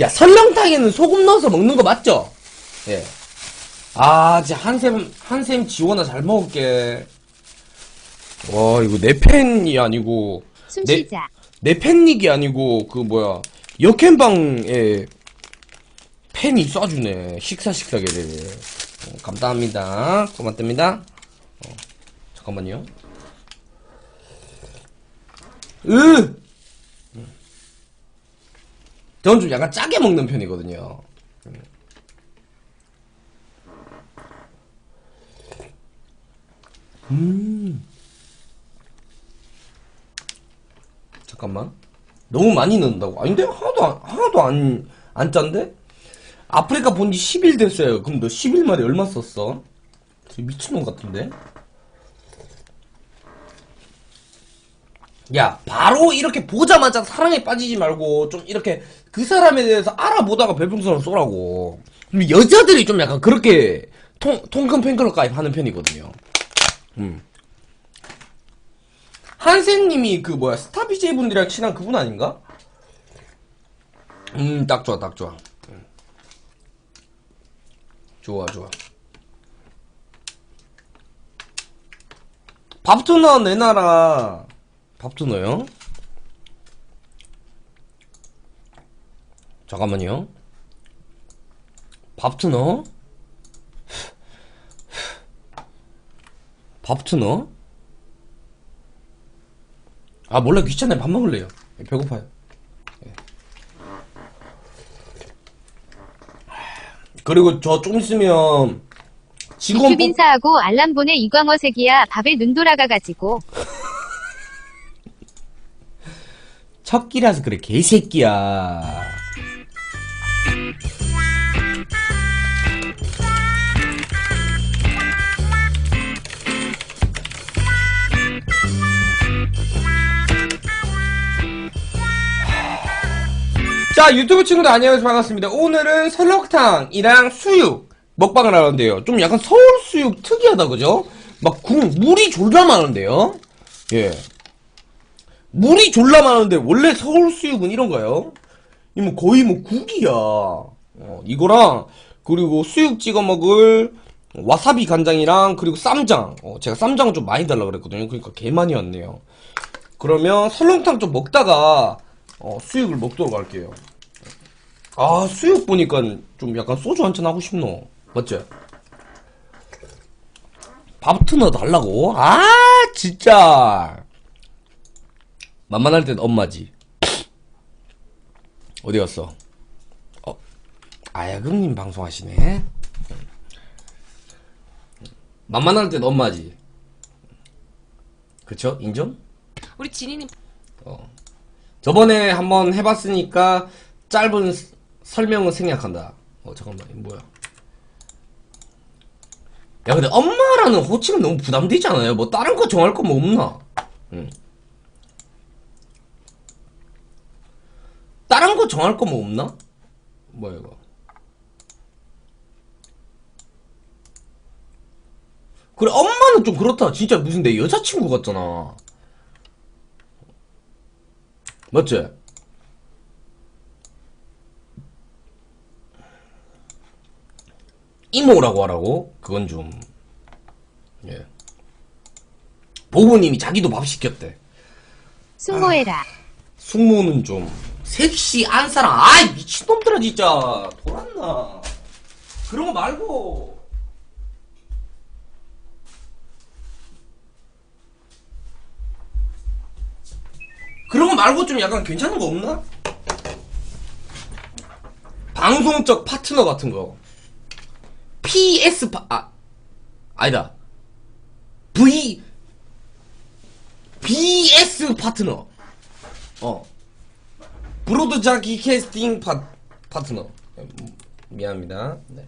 야, 설렁탕에는 소금 넣어서 먹는 거 맞죠? 예. 아, 진짜 한샘, 한샘 지원아 잘 먹을게. 와, 이거 내 팬이 아니고, 숨 네. 쉬자. 내 팬닉이 아니고, 그 뭐야, 역캠방에 팬이 쏴주네. 식사 식사계를. 어, 감사합니다. 고맙답니다. 어, 잠깐만요. 으! 저는 좀 약간 짜게 먹는 편이거든요. 음. 잠깐만. 너무 많이 넣는다고. 아닌데? 하나도 안, 하나도 안, 안 짠데? 아프리카 본 지 10일 됐어요. 그럼 너 10일 만에 얼마 썼어? 미친놈 같은데? 야, 바로 이렇게 보자마자 사랑에 빠지지 말고, 좀 이렇게 그 사람에 대해서 알아보다가 별풍선을 쏘라고. 여자들이 좀 약간 그렇게 통, 통큰 팬클럽 가입하는 편이거든요. 음. 한센님이 그 뭐야, 스타 BJ 분들이랑 친한 그분 아닌가? 음, 딱 좋아, 딱 좋아. 음. 좋아, 좋아. 밥투너 내놔라. 밥투너요? 잠깐만요. 밥투너? 밥투너? 아 몰라 귀찮아요 밥 먹을래요 배고파요 예. 그리고 저 좀 있으면 직원 유튜브 인사하고 알람 보내 이광호 색이야 밥에 눈 돌아가가지고 첫 끼라서 그래 개새끼야 자 유튜브 친구들 안녕하세요 반갑습니다 오늘은 설렁탕이랑 수육 먹방을 하는데요 좀 약간 서울 수육 특이하다 그죠? 막 국, 물이 졸라 많은데요 예 물이 졸라 많은데 원래 서울 수육은 이런가요? 이뭐 거의 뭐 국이야. 어, 이거랑 그리고 수육 찍어 먹을 와사비 간장이랑 그리고 쌈장. 어, 제가 쌈장을 좀 많이 달라 그랬거든요. 그러니까 개 많이 왔네요. 그러면 설렁탕 좀 먹다가 어, 수육을 먹도록 할게요. 아 수육 보니까 좀 약간 소주 한잔 하고 싶노. 맞지? 밥 트너 달라고? 아 진짜. 만만할 땐 엄마지. 어디 갔어? 어, 아야금님 방송하시네. 만만할 땐 엄마지. 그쵸? 인정? 우리 진이님 어. 저번에 한번 해봤으니까 짧은 스- 설명은 생략한다. 어, 잠깐만, 이거 뭐야. 야, 근데 엄마라는 호칭은 너무 부담되지 않아요? 뭐 다른 거 정할 거 뭐 없나? 응. 다른 거 정할 거 뭐 없나? 뭐야 이거? 그래 엄마는 좀 그렇다. 진짜 무슨 내 여자친구 같잖아. 맞지? 이모라고 하라고? 그건 좀 예. 보부님이 자기도 밥 시켰대. 숙모해라. 숙모는 좀 섹시한 사람 아이 미친놈들아 진짜 돌았나 그런 거 말고 그런 거 말고 좀 약간 괜찮은 거 없나? 방송적 파트너 같은 거 PS 파, 아 아니다 V BS 파트너 어. 브로드자기 캐스팅 파, 파트너. 음, 미안합니다. 네.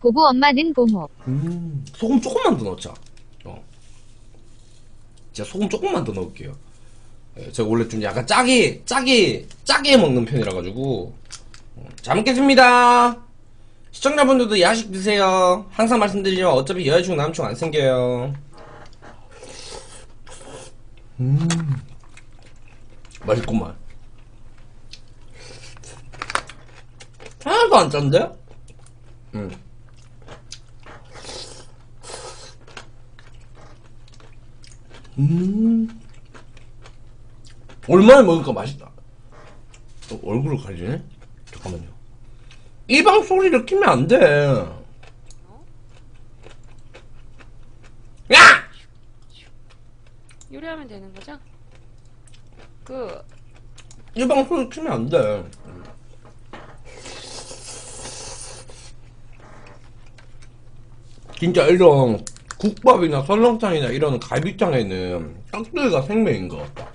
보보 엄마는 보모. 음, 소금 조금만 더 넣자. 어. 제가 소금 조금만 더 넣을게요. 예, 제가 원래 좀 약간 짜게, 짜게, 짜게 먹는 편이라 가지고. 어, 잘 먹겠습니다. 시청자분들도 야식 드세요. 항상 말씀드리지만 어차피 여자친구 남친구 안 생겨요. 음. 맛있구만. 하나도 안 짠데? 음. 음. 얼마나 먹으니까 맛있다. 어, 얼굴을 가리네? 잠깐만요. 이방 소리를 키면 안 돼. 야! 요리하면 되는 거죠? 그 이방 소리 키면 안 돼. 진짜 이런 국밥이나 설렁탕이나 이런 갈비탕에는 깍두기가 생명인 것 같다.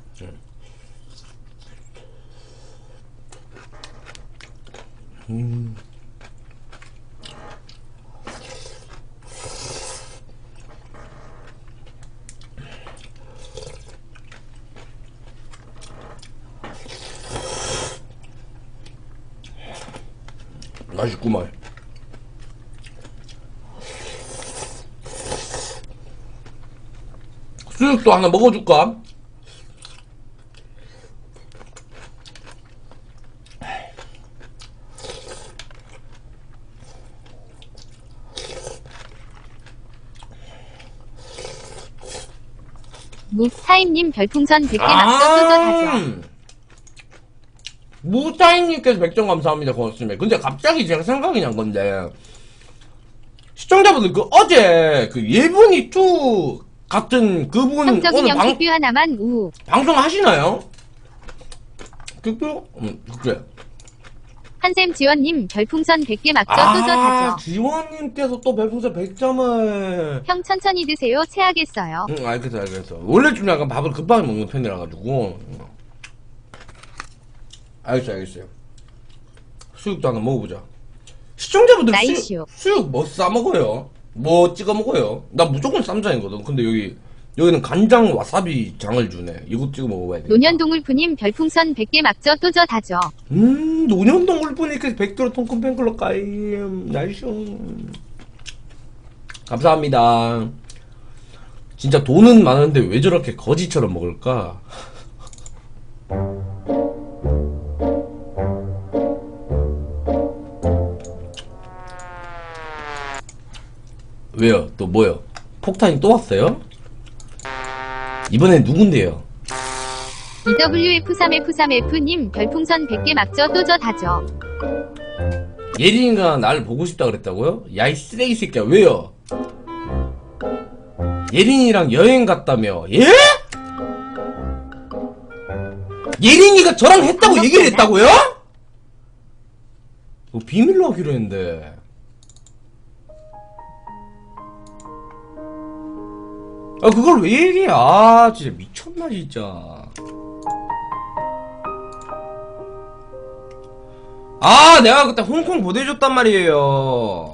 음. 음. 맛있구만. 수육도 하나 먹어줄까? 무타임님 별풍선 100개 막서 뚜저다죠. 무타인님께서 백점 감사합니다. 고맙습니다. 근데 갑자기 제가 생각이 난 건데, 시청자분들 그 어제 그 예분이 2 같은 그분 성적인 오늘 방, 영식 뷰 하나만 우. 방송 하시나요? 그거? 음, 그래. 한샘 지원님 별풍선 100개 막서 아, 뚜저다죠. 지원님께서 또 별풍선 100점을. 형 천천히 드세요. 체하겠어요. 응, 알겠어, 알겠어. 원래 좀 약간 밥을 급하게 먹는 편이라가지고. 알겠어, 알겠어요. 수육도 하나 먹어보자. 시청자분들. 수육, 수육 뭐 싸먹어요? 뭐 찍어 먹어요? 나 무조건 쌈장이거든. 근데 여기, 여기는 간장 와사비 장을 주네. 이거 찍어 먹어봐야 돼. 노년동물푸님 별풍선 100개 막저 뚜저다죠. 음, 노년동 울분이니까 백도로 통큰 팬클럽 가임. 나이쇼. 감사합니다. 진짜 돈은 많은데 왜 저렇게 거지처럼 먹을까? 왜요? 또 뭐요? 폭탄이 또 왔어요? 이번엔 누군데요? EWF3F3F님 별풍선 100개 막저 뚜저다죠. 예린이가 나를 보고 싶다 그랬다고요? 야 이 쓰레기 새끼야 왜요? 예린이랑 여행 갔다며 예? 예린이가 저랑 했다고 얘기를 했다고요? 뭐 비밀로 하기로 했는데 아 그걸 왜 얘기해 아 진짜 미쳤나 진짜 아, 내가 그때 홍콩 보내줬단 말이에요.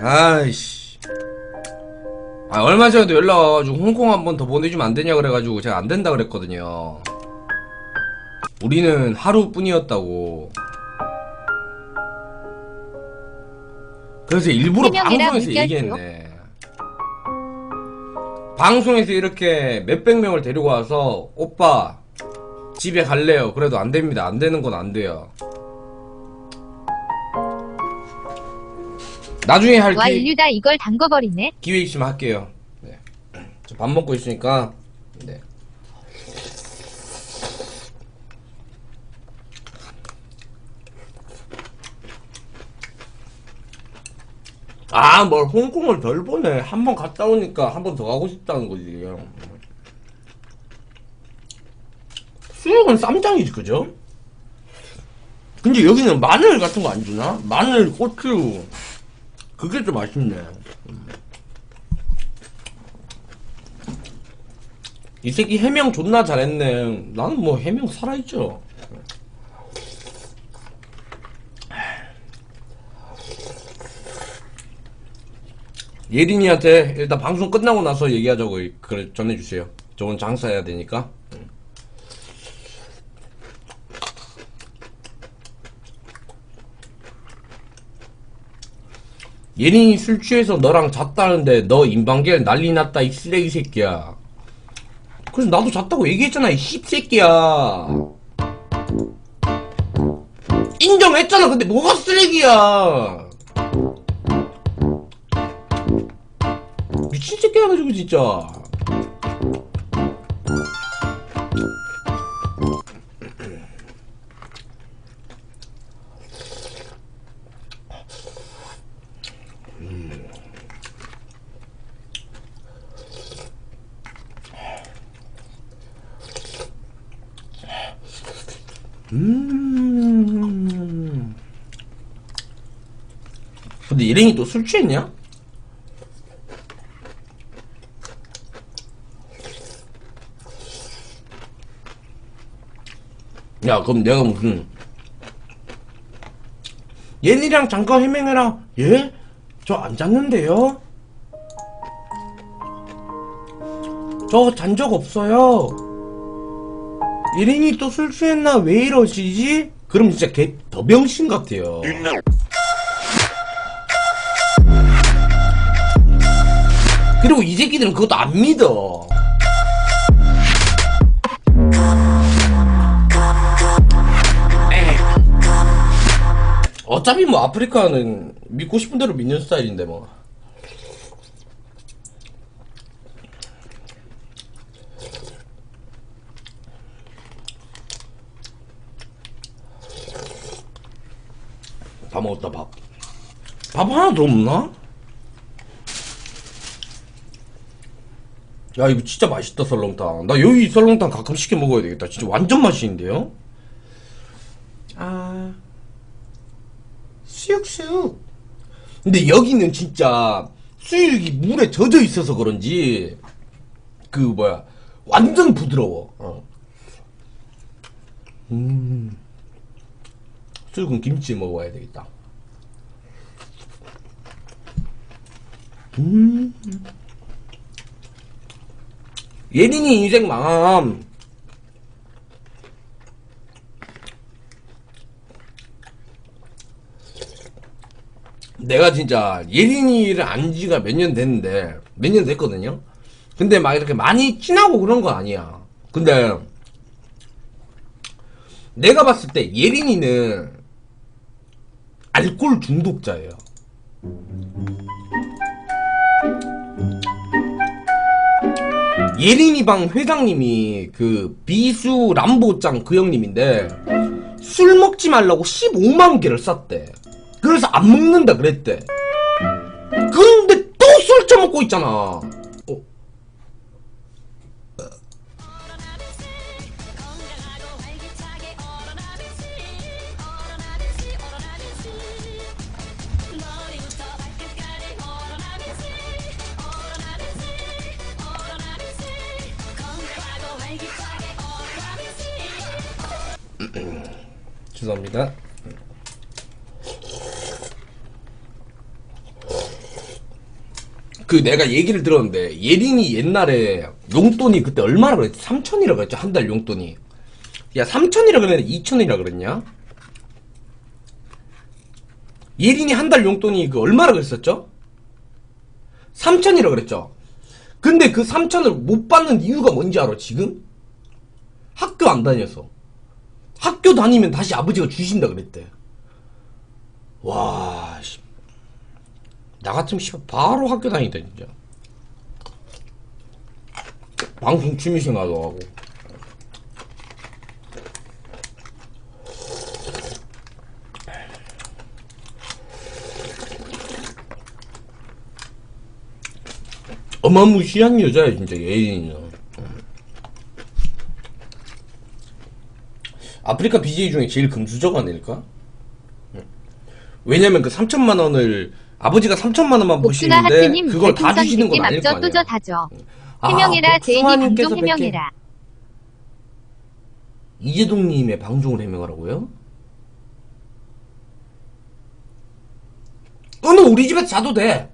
아이씨. 아, 얼마 전에도 연락 와가지고 홍콩 한 번 더 보내주면 안 되냐 그래가지고 제가 안 된다 그랬거든요. 우리는 하루뿐이었다고. 그래서 일부러 방송에서. 얘기했네. 방송에서 이렇게 몇백 명을 데리고 와서 오빠 집에 갈래요. 그래도 안 됩니다. 안 되는 건 안 돼요. 나중에 할와 기, 인류다 이걸 담궈버리네. 기회 있으면 할게요. 네. 저 밥 먹고 있으니까. 네. 아, 뭘 홍콩을 덜 보네. 한 번 갔다 오니까 한 번 더 가고 싶다는 거지. 수육은 쌈장이지, 그죠? 근데 여기는 마늘 같은 거 안 주나? 마늘, 고추. 그게 좀 아쉽네. 이 새끼 해명 존나 잘했네. 나는 뭐 해명 살아있죠. 예린이한테 일단 방송 끝나고 나서 얘기하자고 그래 전해주세요. 저건 장사해야 되니까. 예린이 술 취해서 너랑 잤다는데 너 인방겔 난리 났다 이 쓰레기 새끼야. 그래서 나도 잤다고 얘기했잖아 이 씹새끼야. 인정했잖아. 근데 뭐가 쓰레기야? 새끼 해가지고 진짜. 음. 근데 일행이 또 술 취했냐? 야, 그럼 내가 무슨 얘니랑 잠깐 해명해라. 예? 저 안 잤는데요? 저 잔 적 없어요. 일행이 또 술 취했나 왜 이러시지? 그럼 진짜 개 더병신 같아요. 그리고 이 새끼들은 그것도 안 믿어. 어차피 뭐 아프리카는 믿고 싶은 대로 믿는 스타일인데 뭐. 다 먹었다 밥. 밥 하나 더 없나? 야 이거 진짜 맛있다 설렁탕. 나 여기 설렁탕 가끔 시켜 먹어야 되겠다. 진짜 완전 맛있는데요? 아 수육수육. 근데 여기는 진짜 수육이 물에 젖어 있어서 그런지 그 뭐야 완전 부드러워. 어. 음. 수육은 김치 먹어야 되겠다. 음. 예린이 인생 망함. 내가 진짜 예린이를 안 지가 몇 년 됐는데, 몇 년 됐거든요? 근데 막 이렇게 많이 친하고 그런 건 아니야. 근데, 내가 봤을 때 예린이는 알코올 중독자예요. 예린이 방 회장님이 그 비수 람보짱 그 형님인데 술 먹지 말라고 15만 개를 쌌대. 그래서 안 먹는다 그랬대. 근데 또 술 처먹고 있잖아. 어. 죄송합니다. 그 내가 얘기를 들었는데 예린이 옛날에 용돈이 그때 얼마나 그랬지? 3천이라 그랬죠 한 달 용돈이 야 3천이라 그랬는데 2천이라 그랬냐? 예린이 한 달 용돈이 그 얼마나 그랬었죠? 3천이라 그랬죠 근데 그 3천을 못 받는 이유가 뭔지 알아 지금? 학교 안 다녀서 학교 다니면 다시 아버지가 주신다 그랬대 와 씨. 나 같으면 바로 학교 다니다 진짜. 방송 취미생활도 하고. 어마무시한 여자야 진짜 예인이는. 아프리카 BJ 중에 제일 금수저가 아닐까? 왜냐면 그 3천만 원을 아버지가 3천만 원만 하트님 그걸 다 주시는 건 100개 아닐 거 아니야. 또저. 아, 해명해라 제인이 복숭아님께서 방종 해명해라. 이재동님의 방송을 해명하라고요? 어느 우리 집에서 자도 돼.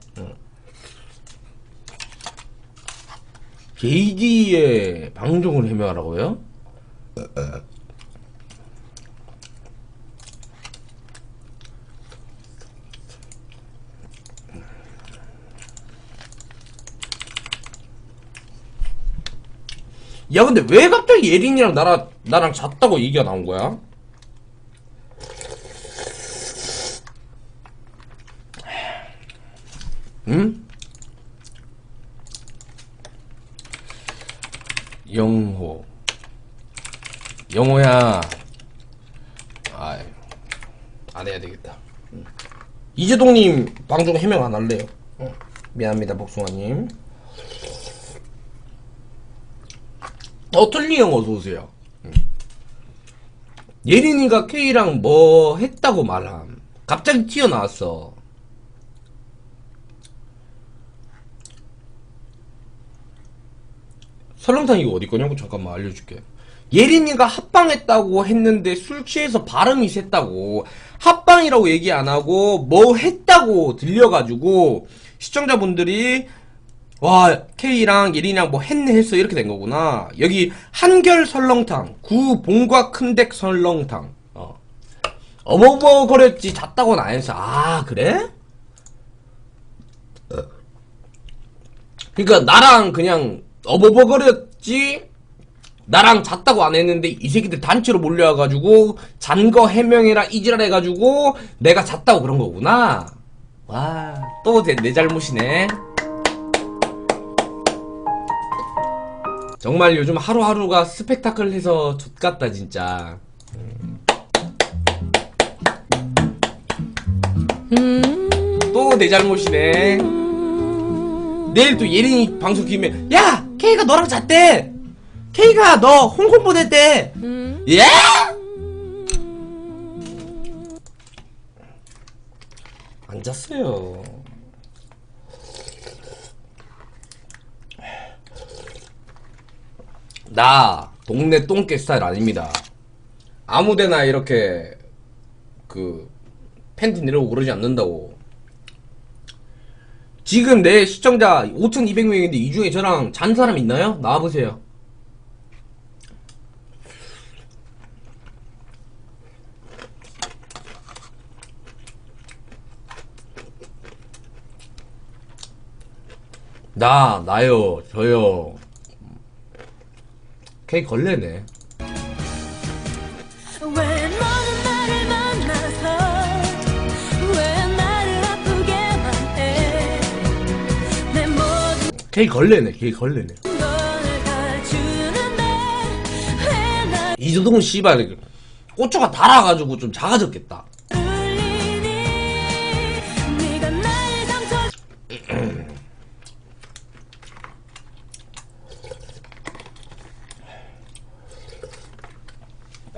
JD의 방송을 해명하라고요? 야 근데 왜 갑자기 예린이랑 나랑 나랑 잤다고 얘기가 나온 거야? 응? 영호 영호야 아이 안 해야 되겠다 응. 이재동님 방송 해명 안 할래요 응. 미안합니다 복숭아님 어틀리 형 어서오세요. 예린이가 K랑 뭐 했다고 말함. 갑자기 튀어나왔어. 설렁탕 이거 어디 거냐고 잠깐만 알려줄게. 예린이가 합방했다고 했는데 술 취해서 발음이 샜다고 합방이라고 얘기 안 하고 뭐 했다고 들려가지고 시청자분들이 와 K랑 예린이랑 뭐 했네 했어 이렇게 된 거구나. 여기 한결 설렁탕 구 봉과 큰댁 설렁탕 어. 어버버거렸지 잤다고는 안 했어. 아 그래? 그러니까 나랑 그냥 어버버거렸지 나랑 잤다고 안 했는데 이 새끼들 단체로 몰려와가지고 잔 거 해명해라 이지랄 해가지고 내가 잤다고 그런 거구나 와 또 내 잘못이네 정말 요즘 하루하루가 스펙타클해서 좆같다 진짜. 또 내 잘못이네. 내일 또 예린이 방송 키면 야! K가 너랑 잤대! K가 너 홍콩 보냈대! 예? 안 잤어요 나 동네 똥개 스타일 아닙니다 아무데나 이렇게 그 팬티 내려오고 그러지 않는다고 지금 내 시청자 5,200명인데 이 중에 저랑 잔 사람 있나요? 나와보세요. 나, 나요, 저요. K 걸레네. K 걸레네, K 걸레네. 이조동은 씨발, 고추가 달아가지고 좀 작아졌겠다.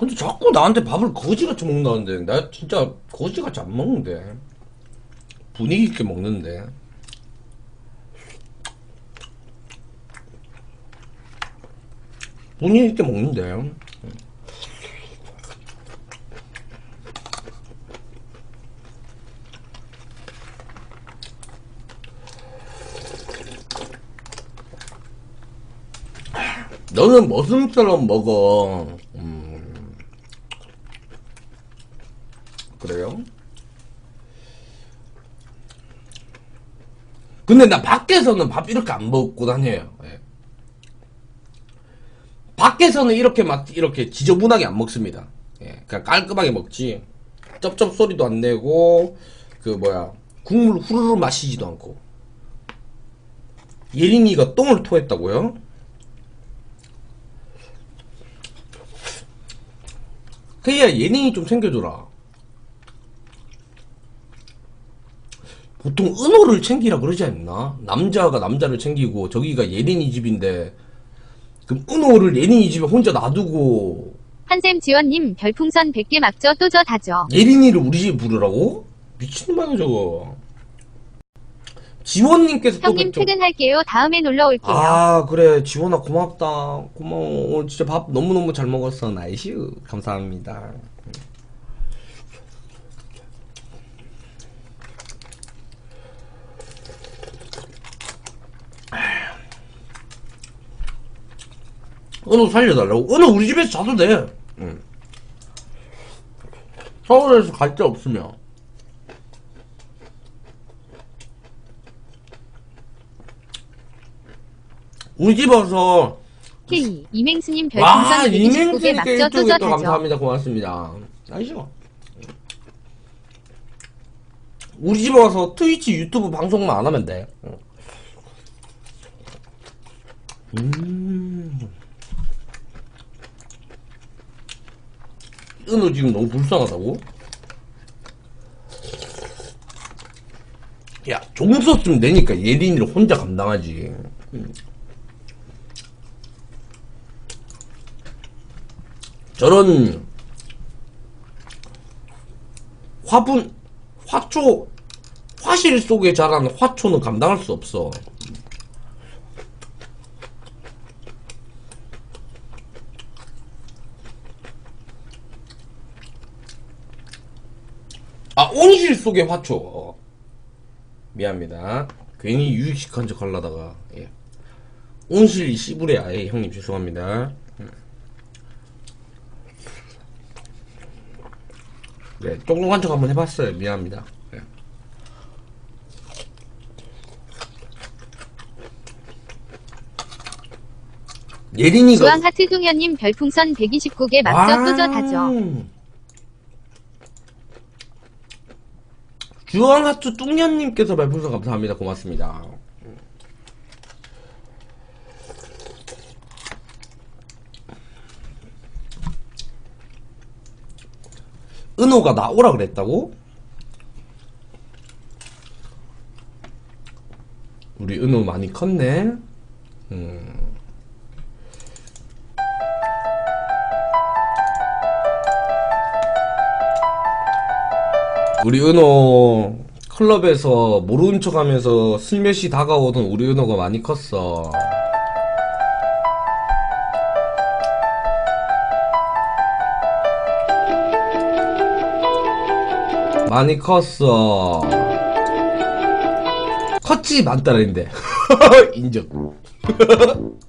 근데 자꾸 나한테 밥을 거지같이 먹는다는데. 나 진짜 거지같이 안 먹는데. 분위기 있게 먹는데. 분위기 있게 먹는데. 너는 머슴처럼 먹어 음. 그래요? 근데 나 밖에서는 밥 이렇게 안 먹고 다녀요. 예. 밖에서는 이렇게 막 이렇게 지저분하게 안 먹습니다. 예. 그냥 깔끔하게 먹지. 쩝쩝 소리도 안 내고 그 뭐야 국물 후루루 마시지도 않고. 예린이가 똥을 토했다고요? 그야 예린이 좀 챙겨줘라. 보통 은호를 챙기라 그러지 않나? 남자가 남자를 챙기고 저기가 예린이 집인데 그럼 은호를 예린이 집에 혼자 놔두고 한샘 지원님 별풍선 100개 막죠 또 저 다죠. 예린이를 우리 집에 부르라고? 미친놈아요 저거 지원님께서 또 형님 그 좀- 퇴근할게요. 다음에 놀러 올게요. 아 그래 지원아 고맙다 고마워 오늘 진짜 밥 너무너무 잘 먹었어 나이슈 감사합니다 은호 살려달라고? 은호 우리 집에서 자도 돼 응. 서울에서 갈 데 없으면 우리 집 와서 K 이맹수님 와 별풍선 129개 이맹수님께 막죠 또 일주일 저또 다죠. 감사합니다 고맙습니다 아시죠 우리 집에 와서 트위치 유튜브 방송만 안 하면 돼. 응. 음. 은호 지금 너무 불쌍하다고? 야, 종 썼으면 되니까 예린이를 혼자 감당하지. 음. 저런 화분, 화초, 화실 속에 자란 화초는 감당할 수 없어. 아, 온실 속의 화초. 어. 미안합니다. 괜히 유익식한 척 하려다가, 예. 온실이 씨부레 아예 형님 죄송합니다. 음. 네, 똑똑한 척 한번 해봤어요. 미안합니다. 예. 예린이가 주황 하트 동현님 별풍선 129개 막적 아. 뿌듯하죠. 주황하트 뚱년님께서 별풍선 감사합니다. 고맙습니다. 은호가 나 오라 그랬다고? 우리 은호 많이 컸네. 음. 우리 은호 클럽에서 모르는 척 하면서 슬며시 다가오던 우리 은호가 많이 컸어. 많이 컸어. 컸지 만따라인데. 인정.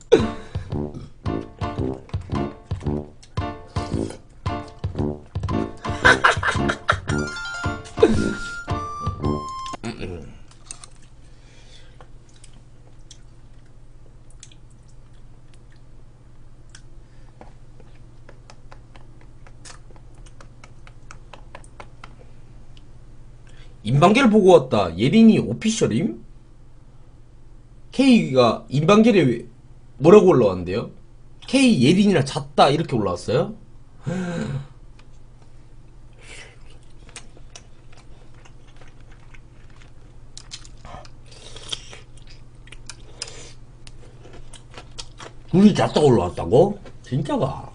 인방계를 보고 왔다. 예린이 오피셜임? K가 인방계에 왜- 뭐라고 올라왔는데요? K 예린이랑 잤다 이렇게 올라왔어요? 둘이 잤다 올라왔다고? 진짜가?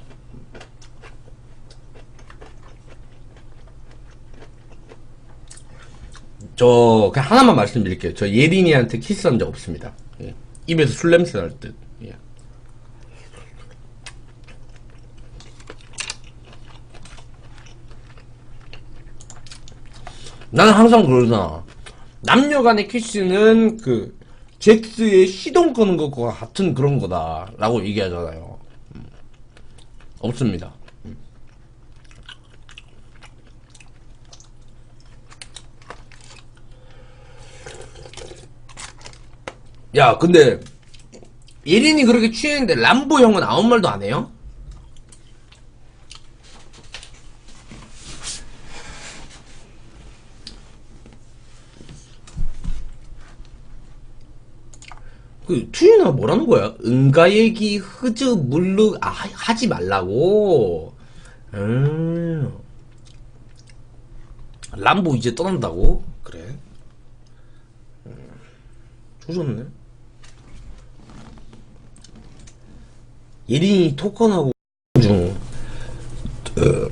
저 그냥 하나만 말씀드릴게요. 저 예린이한테 키스한 적 없습니다. 예. 입에서 술 냄새 날 듯. 예. 나는 항상 그러잖아. 남녀 간의 키스는 그 잭스의 시동 끄는 것과 같은 그런 거다라고 얘기하잖아요. 음. 없습니다. 야, 근데 예린이 그렇게 취했는데 람보 형은 아무 말도 안 해요? 그 투유나 뭐라는 거야? 응가 얘기 흐즈 물르 아, 하지 말라고. 음. 람보 이제 떠난다고? 그래. 음. 조졌네. 예린이 토큰하고 중 어,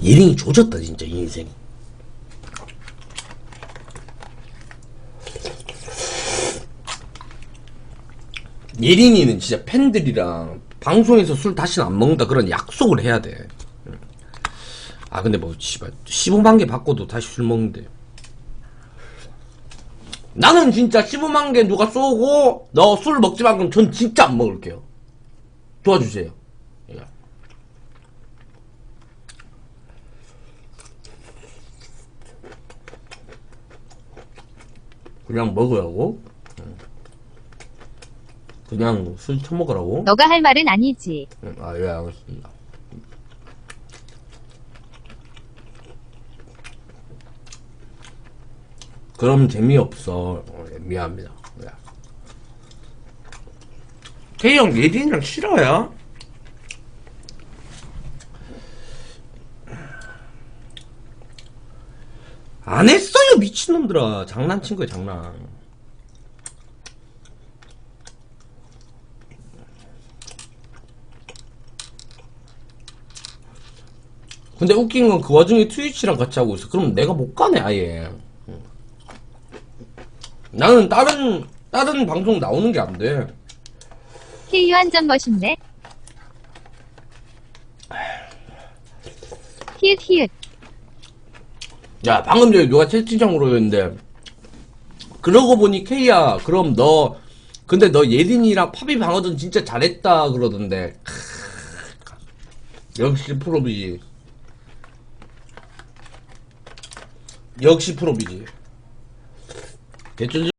예린이 조졌다 진짜 이 인생. 예린이는 진짜 팬들이랑 방송에서 술 다시는 안 먹는다 그런 약속을 해야 돼. 아 근데 뭐 씨발 15만 개 받고도 다시 술 먹는데. 나는 진짜 15만 개 누가 쏘고 너 술 먹지 마 그럼 전 진짜 안 먹을게요. 도와주세요. 예. 그냥 먹으라고? 응. 그냥 술 처먹으라고? 너가 할 말은 아니지. 응, 아, 예, 알겠습니다. 그럼 재미없어. 어, 예, 미안합니다. 예. K형 예린이랑 싫어요? 안 했어요 미친놈들아 장난친 거야 장난 근데 웃긴 건 그 와중에 트위치랑 같이 하고 있어 그럼 내가 못 가네 아예 응. 나는 다른 다른 방송 나오는 게 안 돼. KU 한점 멋있네. 히읗 히읗. 야 방금 전에 누가 채팅창으로 했는데. 그러고 보니 케이야 그럼 너 근데 너 예린이랑 팝이 방어전 진짜 잘했다 그러던데. 크으, 역시 프로비지. 역시 프로비지 개쩔